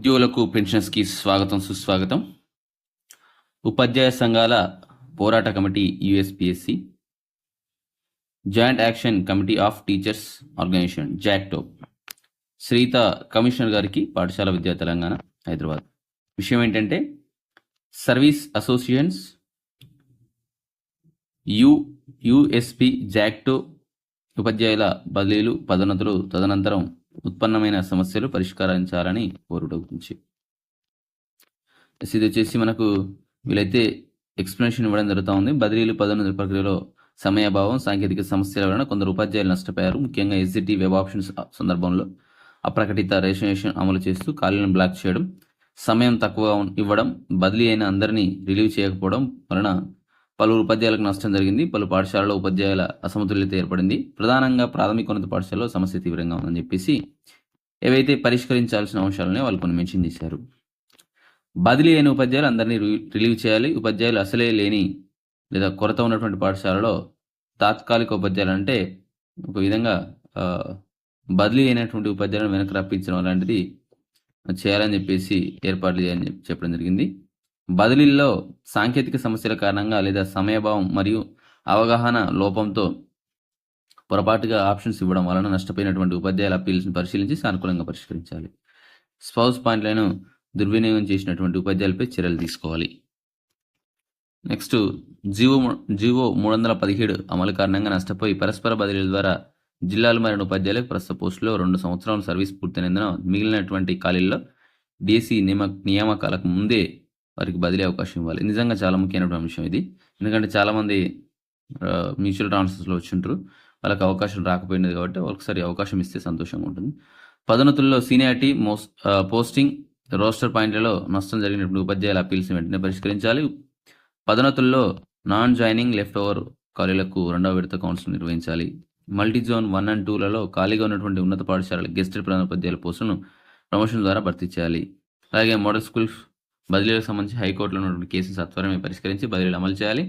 ఉద్యోగులకు పెన్షన్స్కి స్వాగతం సుస్వాగతం. ఉపాధ్యాయ సంఘాల పోరాట committee USPSC. Joint action committee of teachers organisation JACTO. Sritha commissioner గారికి పాఠశాల విద్యా తెలంగాణ హైదరాబాద్. విషయం ఏంటంటే service associations U USP JACTO ఉపాధ్యాయుల బదిలీలు పదోన్నతులు తదనంతరం ఉత్పన్నమైన సమస్యలు పరిష్కరించాలని కోరుట ఇది వచ్చేసి మనకు వీలైతే ఎక్స్ప్లెనేషన్ ఇవ్వడం జరుగుతూ ఉంది. బదిలీలు పదోన్నతుల ప్రక్రియలో సమయాభావం సాంకేతిక సమస్యల వలన కొందరు ఉపాధ్యాయులు నష్టపోయారు. ముఖ్యంగా ఎస్జిటి వెబ్ ఆప్షన్స్ సందర్భంలో అప్రకటిత రిజిస్ట్రేషన్ అమలు చేస్తూ ఖాళీలను బ్లాక్ చేయడం సమయం తక్కువ ఇవ్వడం బదిలీ అయిన అందరినీ రిలీవ్ చేయకపోవడం వలన పలు ఉపాధ్యాయులకు నష్టం జరిగింది. పలు పాఠశాలలో ఉపాధ్యాయుల అసమతుల్యత ఏర్పడింది. ప్రధానంగా ప్రాథమికోన్నత పాఠశాలలో సమస్య తీవ్రంగా ఉందని చెప్పేసి ఏవైతే పరిష్కరించాల్సిన అంశాలనే వాళ్ళు కొన్ని మెన్షన్ చేశారు. బదిలీ అయిన ఉపాధ్యాయులు అందరినీ రిలీవ్ చేయాలి. ఉపాధ్యాయులు అసలే లేని లేదా కొరత ఉన్నటువంటి పాఠశాలలో తాత్కాలిక ఉపాధ్యాయులు అంటే ఒక విధంగా బదిలీ అయినటువంటి ఉపాధ్యాయులను వెనక రప్పించడం అలాంటిది చేయాలని చెప్పేసి ఏర్పాట్లు చేయాలని చెప్పడం జరిగింది. బదిలీల్లో సాంకేతిక సమస్యల కారణంగా లేదా సమయభావం మరియు అవగాహన లోపంతో పొరపాటుగా ఆప్షన్స్ ఇవ్వడం వలన నష్టపోయినటువంటి ఉపాధ్యాయుల అప్పీల్స్ని పరిశీలించి సానుకూలంగా పరిష్కరించాలి. స్పౌస్ పాయింట్లను దుర్వినియోగం చేసినటువంటి ఉపాధ్యాయులపై చర్యలు తీసుకోవాలి. నెక్స్ట్ జీవో జీవో మూడు వందల పదిహేడు అమలు కారణంగా నష్టపోయి పరస్పర బదిలీల ద్వారా జిల్లాలు మారిన ఉపాధ్యాయులకు ప్రస్తుత పోస్టులో రెండు సంవత్సరాల సర్వీస్ పూర్తయినందున మిగిలినటువంటి ఖాళీల్లో డిఎస్సి నియమ నియామకాలకు ముందే వారికి బదిలీ అవకాశం ఇవ్వాలి. నిజంగా చాలా ముఖ్యమైనటువంటి అంశం ఇది. ఎందుకంటే చాలామంది మ్యూచువల్ ట్రాన్స్ఫర్స్లో వచ్చింటారు వాళ్ళకి అవకాశం రాకపోయినది కాబట్టి ఒకసారి అవకాశం ఇస్తే సంతోషంగా ఉంటుంది. పదోన్నతుల్లో సీనియారిటీ మోస్ పోస్టింగ్ రోస్టర్ పాయింట్లలో నష్టం జరిగినప్పుడు ఉపాధ్యాయుల అప్పీల్స్ వెంటనే పరిష్కరించాలి. పదోన్నతుల్లో నాన్ జాయినింగ్ లెఫ్ట్ ఓవర్ ఖాళీలకు రెండవ విడత కౌన్సిల్ నిర్వహించాలి. మల్టీ జోన్ వన్ అండ్ టూలలో ఖాళీగా ఉన్నటువంటి ఉన్నత పాఠశాలల గెస్టెడ్ ప్రధాన ఉపాధ్యాయుల పోస్టులను ప్రమోషన్ ద్వారా భర్తీ చేయాలి. అలాగే మోడల్ స్కూల్స్ బదిలీలకు సంబంధించి హైకోర్టులో ఉన్నటువంటి కేసులు సత్వరమే పరిష్కరించి బదిలీలు అమలు చేయాలి.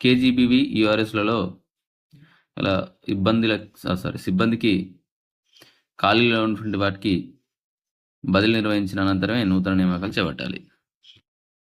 కేజీబీవి యూఆర్ఎస్లలో అలా ఇబ్బందుల సారీ సిబ్బందికి ఖాళీలో ఉన్నటువంటి వాటికి బదిలీ నిర్వహించిన అనంతరమే నూతన నియామకాలు చేపట్టాలి.